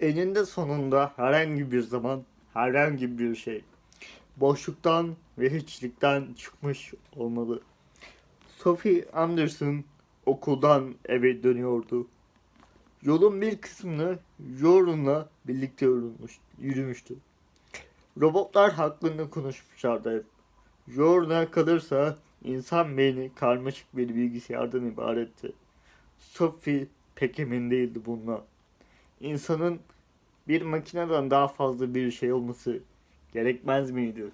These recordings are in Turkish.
eninde sonunda herhangi bir zaman herhangi bir şey boşluktan ve hiçlikten çıkmış olmalı. Sophie Anderson okuldan eve dönüyordu. Yolun bir kısmını Jorun'la birlikte yürümüş, yürümüştü. Robotlar hakkında konuşmuşlardı hep. Jorun'a kalırsa insan beyni karmaşık bir bilgisayardan ibaretti. Sophie pek emin değildi bununla. İnsanın bir makineden daha fazla bir şey olması gerekmez miydi?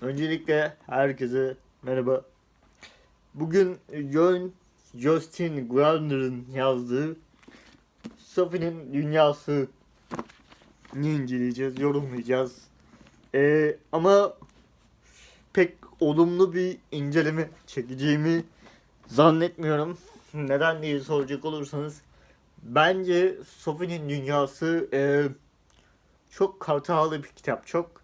Öncelikle herkese merhaba. Bugün John Justin Gardner'ın yazdığı Sophie'nin Dünyası inceleyeceğiz, yorumlayacağız. Ee, ama pek olumlu bir inceleme çekeceğimi zannetmiyorum. Neden diye soracak olursanız bence Sophie'nin Dünyası e, çok hatalı bir kitap. Çok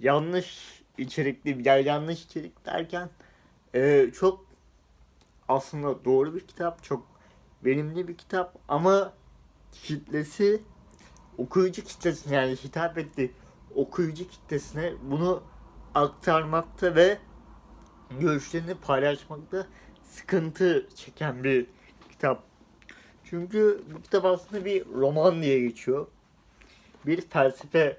yanlış içerikli, yani yanlış içerik derken e, çok aslında doğru bir kitap, çok verimli bir kitap ama kitlesi okuyucu kitlesine yani hitap etti okuyucu kitlesine bunu aktarmakta ve görüşlerini paylaşmakta sıkıntı çeken bir kitap. Çünkü bu kitap aslında bir roman diye geçiyor. Bir felsefe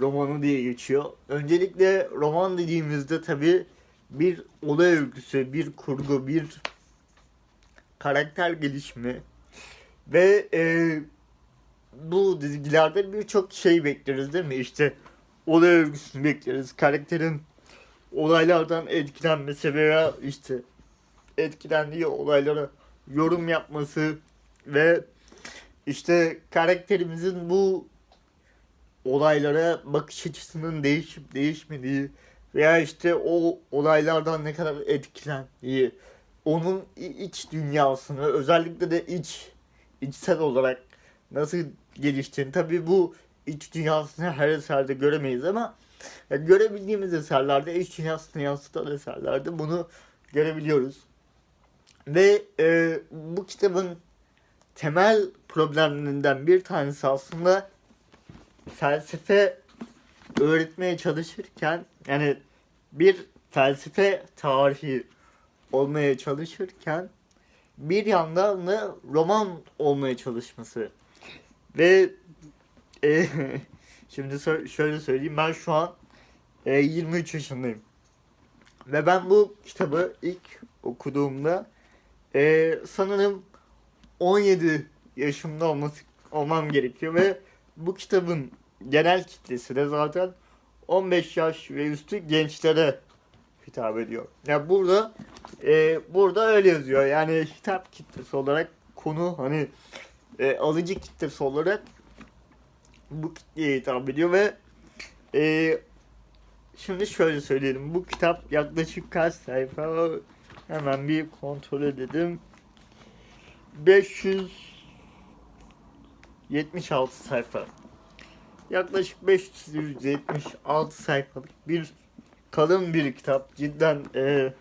romanı diye geçiyor. Öncelikle roman dediğimizde tabi bir olay örgüsü, bir kurgu, bir karakter gelişimi ve e, bu dizilerde birçok şey bekleriz değil mi? İşte olay örgüsünü bekleriz. Karakterin olaylardan etkilenmesi veya işte etkilendiği olaylara yorum yapması ve işte karakterimizin bu olaylara bakış açısının değişip değişmediği veya işte o olaylardan ne kadar etkilendiği onun iç dünyasını özellikle de iç içsel olarak nasıl geliştiğini tabii bu iç dünyasını her eserde göremeyiz ama görebildiğimiz eserlerde iç dünyasını yansıtan eserlerde bunu görebiliyoruz. Ve e, bu kitabın temel problemlerinden bir tanesi aslında felsefe öğretmeye çalışırken yani bir felsefe tarihi olmaya çalışırken bir yandan da roman olmaya çalışması. Ve e, şimdi sö- şöyle söyleyeyim ben şu an e, 23 yaşındayım. Ve ben bu kitabı ilk okuduğumda e, sanırım 17 yaşımda olması olmam gerekiyor ve bu kitabın genel kitlesi de zaten 15 yaş ve üstü gençlere hitap ediyor. Yani burada e, burada öyle yazıyor. Yani hitap kitlesi olarak konu hani e, alıcı kitlesi olarak bu kitleye hitap ediyor ve e, şimdi şöyle söyleyelim. Bu kitap yaklaşık kaç sayfa? Hemen bir kontrol edelim. 576 sayfa. Yaklaşık 576 sayfalık bir kalın bir kitap. Cidden e,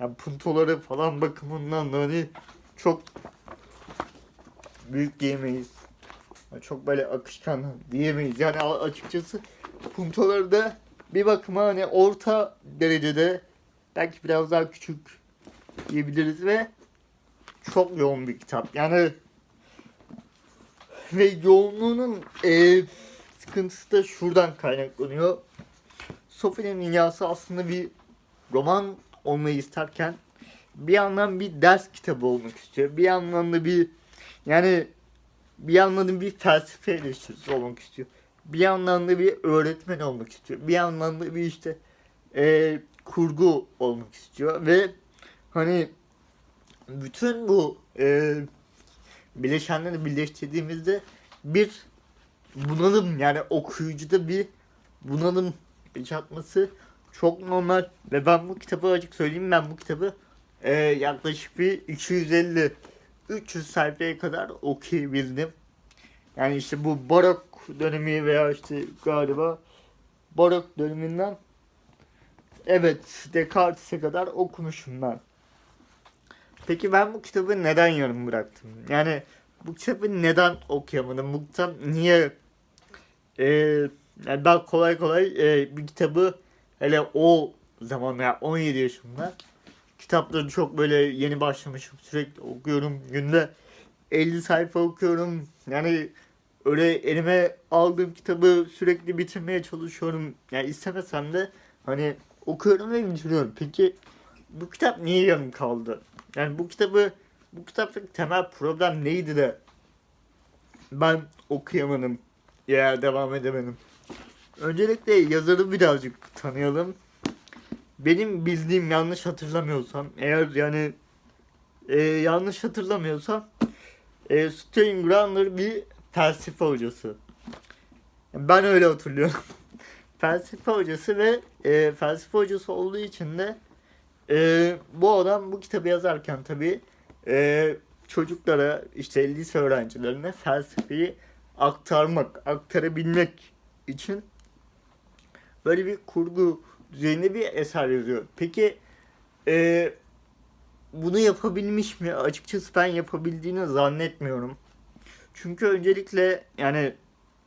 yani puntoları falan bakımından da hani çok büyük diyemeyiz. Çok böyle akışkan diyemeyiz. Yani açıkçası puntoları da bir bakıma hani orta derecede belki biraz daha küçük diyebiliriz ve çok yoğun bir kitap. Yani ve yoğunluğunun e, sıkıntısı da şuradan kaynaklanıyor. Sophie'nin dünyası aslında bir roman olmayı isterken bir yandan bir ders kitabı olmak istiyor. Bir yandan da bir yani bir yandan da bir felsefe eleştirisi olmak istiyor. Bir yandan da bir öğretmen olmak istiyor. Bir yandan da bir işte e, kurgu olmak istiyor ve hani bütün bu e, bileşenleri birleştirdiğimizde bir bunalım yani okuyucuda bir bunalım yaşatması çok normal ve ben bu kitabı açık söyleyeyim ben bu kitabı e, yaklaşık bir 250 300 sayfaya kadar okuyabildim. Yani işte bu barok dönemi veya işte galiba barok döneminden evet Descartes'e kadar okumuşum ben. Peki ben bu kitabı neden yarım bıraktım? Yani bu kitabı neden okuyamadım? Bu kitap niye e, yani ben kolay kolay e, bir kitabı hele o zaman ya 17 yaşımda kitapları çok böyle yeni başlamışım sürekli okuyorum günde 50 sayfa okuyorum yani öyle elime aldığım kitabı sürekli bitirmeye çalışıyorum yani istemesem de hani okuyorum ve bitiriyorum peki bu kitap niye yarım kaldı yani bu kitabı bu kitaptaki temel problem neydi de ben okuyamadım ya devam edemedim öncelikle yazarı birazcık tanıyalım benim bildiğim yanlış hatırlamıyorsam eğer yani e, yanlış hatırlamıyorsam e, Steingrander bir felsefe hocası. Ben öyle hatırlıyorum. felsefe hocası ve e, felsefe hocası olduğu için de e, bu adam bu kitabı yazarken tabii e, çocuklara işte lise öğrencilerine felsefeyi aktarmak, aktarabilmek için böyle bir kurgu düzeyinde bir eser yazıyor. Peki e, bunu yapabilmiş mi? Açıkçası ben yapabildiğini zannetmiyorum. Çünkü öncelikle yani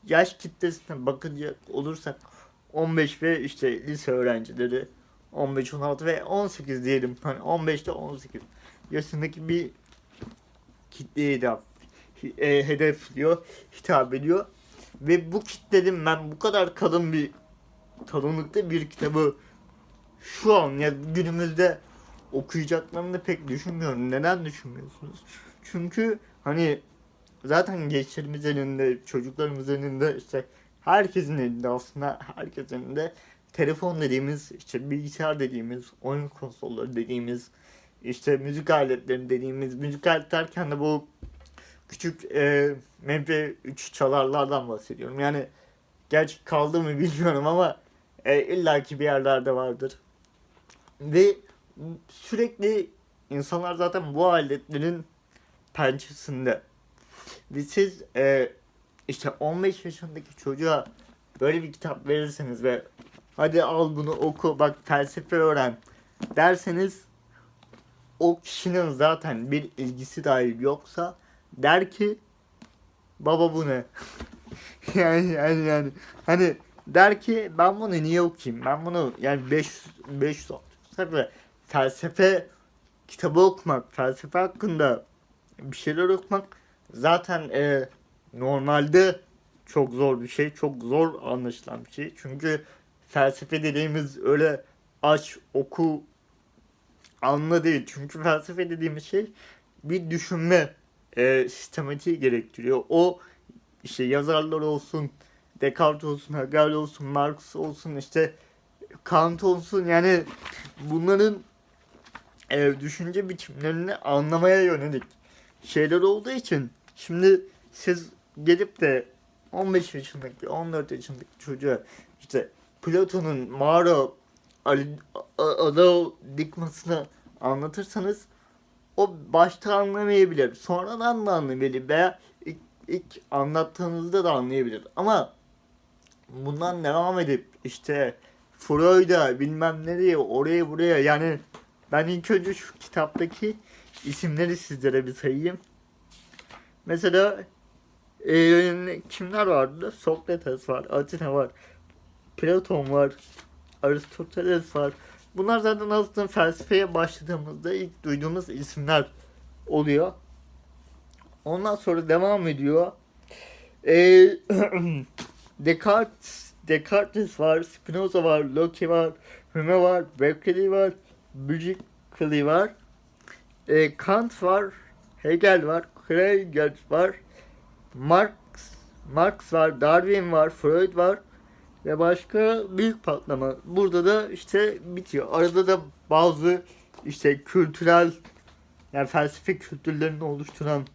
yaş kitlesine bakacak olursak 15 ve işte lise öğrencileri 15, 16 ve 18 diyelim. Hani 15 ile 18 yaşındaki bir kitleye hitap, e, hedefliyor, hitap ediyor. Ve bu kitlenin ben bu kadar kalın bir kalınlıkta bir kitabı şu an ya günümüzde okuyacaklarını pek düşünmüyorum. Neden düşünmüyorsunuz? Çünkü hani zaten gençlerimiz elinde, çocuklarımız elinde işte herkesin elinde aslında herkesin elinde telefon dediğimiz, işte bilgisayar dediğimiz, oyun konsolları dediğimiz, işte müzik aletleri dediğimiz, müzik alet derken de bu küçük e, MP3 çalarlardan bahsediyorum. Yani gerçi kaldı mı bilmiyorum ama e, illaki bir yerlerde vardır. Ve sürekli insanlar zaten bu aletlerin pençesinde. Ve siz e, işte 15 yaşındaki çocuğa böyle bir kitap verirseniz ve hadi al bunu oku bak felsefe öğren derseniz o kişinin zaten bir ilgisi dahi yoksa der ki baba bu ne? yani yani yani hani der ki ben bunu niye okuyayım? Ben bunu yani 500 500 sayfa felsefe kitabı okumak, felsefe hakkında bir şeyler okumak zaten e, normalde çok zor bir şey, çok zor anlaşılan bir şey. Çünkü felsefe dediğimiz öyle aç, oku, anla değil. Çünkü felsefe dediğimiz şey bir düşünme e, sistematiği gerektiriyor. O işte yazarlar olsun, Descartes olsun, Hegel olsun, Marx olsun, işte Kant olsun yani bunların e, düşünce biçimlerini anlamaya yönelik şeyler olduğu için şimdi siz gelip de 15 yaşındaki 14 yaşındaki çocuğa işte Platon'un mağara ada dikmasını anlatırsanız o başta anlamayabilir. Sonradan da anlayabilir veya ilk, ilk anlattığınızda da anlayabilir. Ama bundan devam edip işte Freud'a bilmem nereye oraya buraya yani ben ilk önce şu kitaptaki isimleri sizlere bir sayayım. Mesela e, kimler vardı? Sokrates var, Atina var, Platon var, Aristoteles var. Bunlar zaten aslında felsefeye başladığımızda ilk duyduğumuz isimler oluyor. Ondan sonra devam ediyor. E, Descartes, Descartes var, Spinoza var, Locke var, Hume var, Berkeley var, Büyükli var, e, Kant var, Hegel var, Kierkegaard var, Marx, Marx var, Darwin var, Freud var ve başka büyük patlama. Burada da işte bitiyor. Arada da bazı işte kültürel yani felsefe kültürlerini oluşturan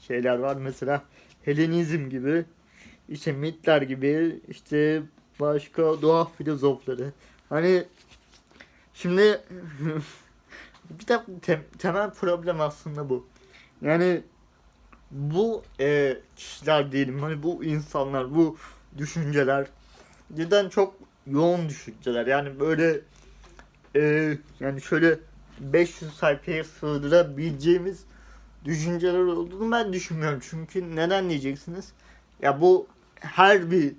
şeyler var. Mesela Helenizm gibi, işte mitler gibi, işte başka doğa filozofları. Hani şimdi bu kitap tem, temel problem aslında bu. Yani bu e, kişiler diyelim hani bu insanlar bu düşünceler cidden çok yoğun düşünceler yani böyle e, yani şöyle 500 sayfaya sığdırabileceğimiz düşünceler olduğunu ben düşünmüyorum. Çünkü neden diyeceksiniz? Ya bu her bir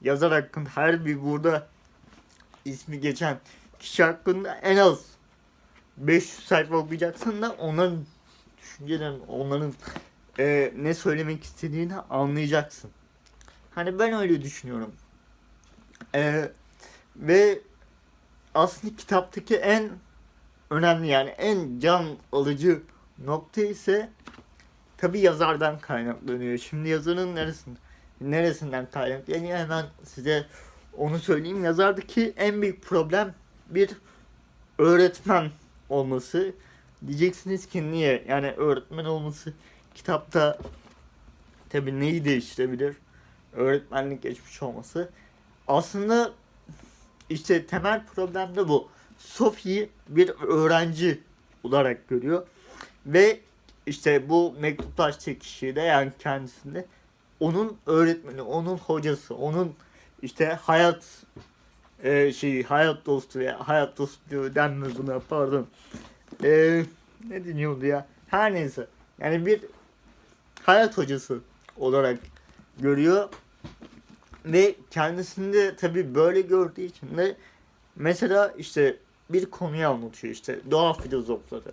yazar hakkında, her bir burada ismi geçen kişi hakkında en az 500 sayfa okuyacaksın da onların düşüncelerini, onların e, ne söylemek istediğini anlayacaksın. Hani ben öyle düşünüyorum. E, ve aslında kitaptaki en önemli yani en can alıcı nokta ise tabi yazardan kaynaklanıyor. Şimdi yazarın neresinden, neresinden kaynaklanıyor hemen size onu söyleyeyim. Yazardaki en büyük problem bir öğretmen olması. Diyeceksiniz ki niye? Yani öğretmen olması kitapta tabi neyi değiştirebilir? Öğretmenlik geçmiş olması. Aslında işte temel problem de bu. Sophie bir öğrenci olarak görüyor. Ve işte bu mektuplaştığı kişi de yani kendisinde onun öğretmeni, onun hocası, onun işte hayat e, şey hayat dostu veya hayat dostu denmez buna pardon. E, ne deniyordu ya? Her neyse. Yani bir hayat hocası olarak görüyor ve kendisinde tabi böyle gördüğü için de mesela işte bir konuyu anlatıyor işte doğa filozofları.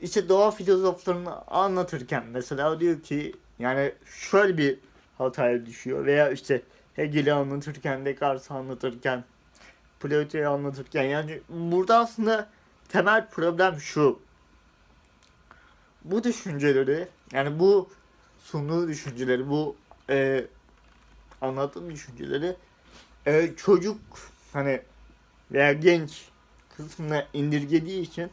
İşte doğa filozoflarını anlatırken mesela diyor ki yani şöyle bir hataya düşüyor veya işte Hegel'i anlatırken, Descartes'i anlatırken, Plato'yu anlatırken yani burada aslında temel problem şu. Bu düşünceleri yani bu sunduğu düşünceleri bu e, anlattığım düşünceleri e, çocuk hani veya genç kısmına indirgediği için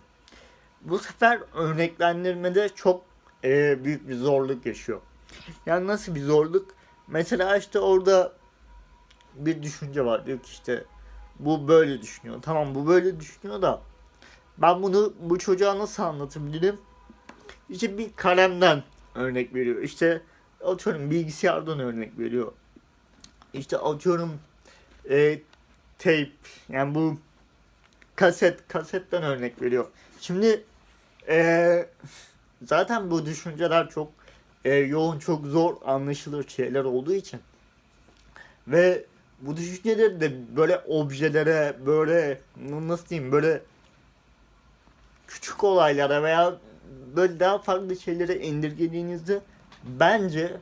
bu sefer örneklendirmede çok e, büyük bir zorluk yaşıyor. Yani nasıl bir zorluk? Mesela işte orada bir düşünce var. Diyor ki işte bu böyle düşünüyor. Tamam bu böyle düşünüyor da ben bunu bu çocuğa nasıl anlatabilirim? İşte bir kalemden örnek veriyor. İşte atıyorum bilgisayardan örnek veriyor. İşte atıyorum e, tape yani bu kaset kasetten örnek veriyor. Şimdi e, zaten bu düşünceler çok e, yoğun çok zor anlaşılır şeyler olduğu için ve bu düşünceleri de böyle objelere böyle nasıl diyeyim böyle küçük olaylara veya böyle daha farklı şeylere indirgediğinizde bence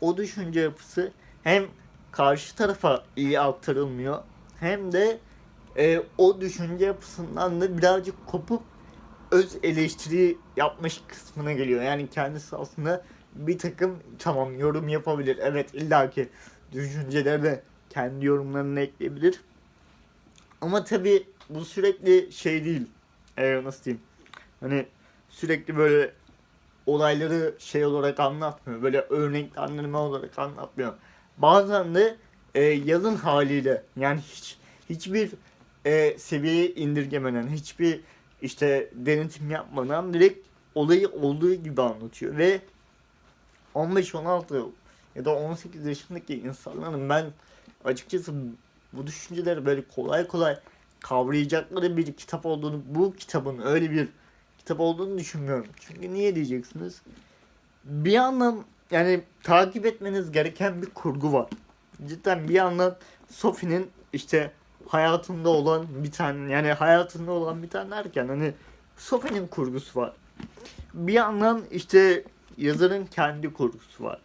o düşünce yapısı hem karşı tarafa iyi aktarılmıyor hem de e, o düşünce yapısından da birazcık kopup öz eleştiri yapmış kısmına geliyor. Yani kendisi aslında bir takım tamam yorum yapabilir. Evet illaki düşünceleri de kendi yorumlarını ekleyebilir. Ama tabi bu sürekli şey değil. Ee, nasıl diyeyim? Hani sürekli böyle olayları şey olarak anlatmıyor. Böyle örneklendirme olarak anlatmıyor. Bazen de e, yazın haliyle yani hiç hiçbir e, seviyeye indirgemeden, hiçbir işte denetim yapmadan direkt olayı olduğu gibi anlatıyor ve 15-16 ya da 18 yaşındaki insanların ben açıkçası bu düşünceleri böyle kolay kolay kavrayacakları bir kitap olduğunu, bu kitabın öyle bir kitap olduğunu düşünmüyorum. Çünkü niye diyeceksiniz? Bir yandan yani takip etmeniz gereken bir kurgu var. Cidden bir yandan Sophie'nin işte hayatında olan bir tane yani hayatında olan bir tane derken hani Sophie'nin kurgusu var. Bir yandan işte yazarın kendi kurgusu var.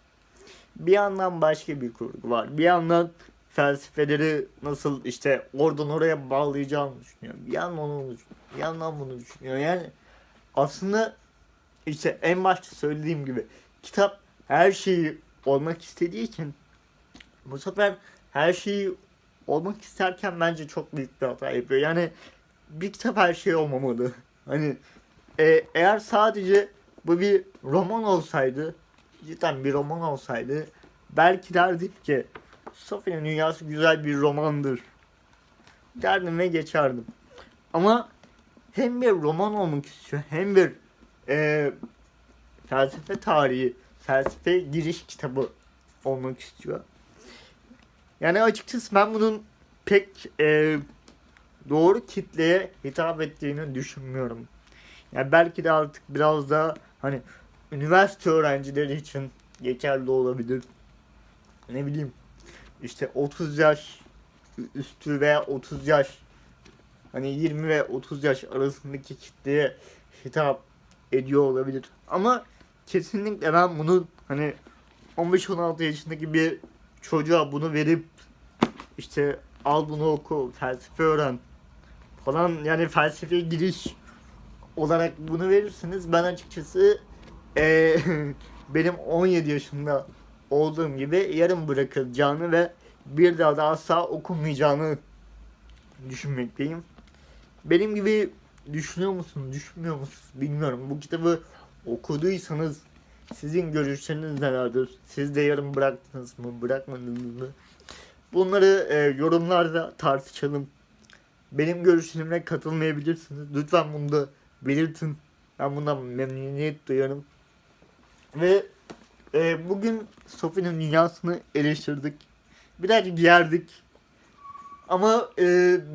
Bir yandan başka bir kurgu var. Bir yandan felsefeleri nasıl işte oradan oraya bağlayacağını düşünüyor. Bir yandan onu düşünüyor. Bir yandan bunu düşünüyor. Yani aslında işte en başta söylediğim gibi kitap her şeyi olmak istediği için bu sefer her şeyi olmak isterken bence çok büyük bir hata yapıyor. Yani bir kitap her şey olmamalı. Hani e, eğer sadece bu bir roman olsaydı cidden bir roman olsaydı belki derdim ki Sophie'nin dünyası güzel bir romandır derdim ve geçerdim. Ama hem bir roman olmak istiyor hem bir e, felsefe tarihi, felsefe giriş kitabı olmak istiyor. Yani açıkçası ben bunun pek e, doğru kitleye hitap ettiğini düşünmüyorum. Yani belki de artık biraz daha hani üniversite öğrencileri için geçerli olabilir. Ne bileyim işte 30 yaş üstü veya 30 yaş hani 20 ve 30 yaş arasındaki kitleye hitap ediyor olabilir. Ama kesinlikle ben bunun hani 15-16 yaşındaki bir çocuğa bunu verip işte al bunu oku, felsefe öğren falan yani felsefeye giriş olarak bunu verirsiniz. Ben açıkçası eee, benim 17 yaşında olduğum gibi yarım bırakılacağını ve bir daha da asla okunmayacağını düşünmekteyim. Benim gibi düşünüyor musunuz, düşünmüyor musunuz bilmiyorum. Bu kitabı okuduysanız sizin görüşleriniz nelerdir? Siz de yarım bıraktınız mı, bırakmadınız mı? Bunları e, yorumlarda tartışalım. Benim görüşlerime katılmayabilirsiniz. Lütfen bunu da belirtin. Ben bundan memnuniyet duyarım. Ve e, bugün Sophie'nin dünyasını eleştirdik. Birazcık yerdik. Ama e,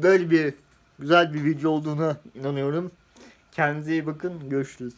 böyle bir güzel bir video olduğuna inanıyorum. Kendinize iyi bakın. Görüşürüz.